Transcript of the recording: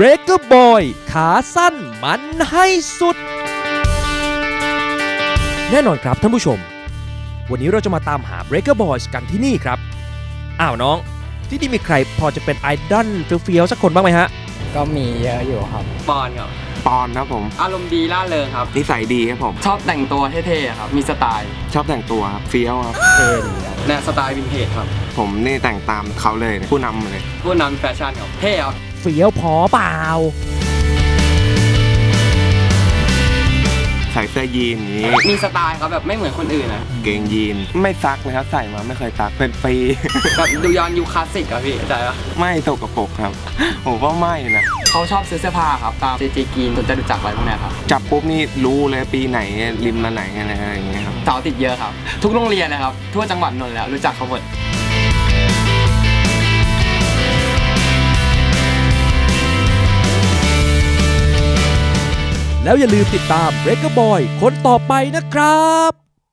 Breaker Boy ขาสั้นมันให้สุด แน่นอนครับท่านผู้ชม วันนี้เราจะมาตามหา Breaker Boys กันที่นี่ครับ อ้าวน้อง ที่นี่มีใครพอจะเป็นไอดอลเฟี้ยวๆสักคนบ้างไหมฮะ ก็มีเยอะอยู่ครับ ปอนครับ ปอนครับผม อารมณ์ดีล่าเริงครับ นิสัยดีครับผม ชอบแต่งตัวเท่ๆครับ มีสไตล์ชอบแต่งตัวครับเฟี้ยวครับ เท่ดีครับแนวสไตล์วินเทจครับ ผมนี่แต่งตามเขาเลยนะผู้นำเลย ผู้นำแฟชั่นครับ เท่ครับเฟี้ยวพอเปล่าใส่เสื้อยีนอย่างนี้ มีสไตล์ครับแบบไม่เหมือนคนอื่นนะเกงยีนไม่ซักนะครับใส่มาไม่เคยซักเป็นปีแบบดูย้อนยุคคลาสสิกอะพี่เข้าใจปะไม่ตกกระปรกครับผมว่าไม่นะเขาชอบซื้อเสื้อผ้าครับ ตามซีจีกีนจนจะรู้จักอะไรพวกเนี้ยครับจับปุ๊บนี่รู้เลยปีไหนริมละไหนอะไรอย่างเงี้ยครับสาวติดเยอะครับ ทุกโรงเรียนเลยครับทั่วจังหวัดนนท์แล้วรู้จักเขาหมด แล้วอย่าลืมติดตาม Breaker Boy คนต่อไปนะครับ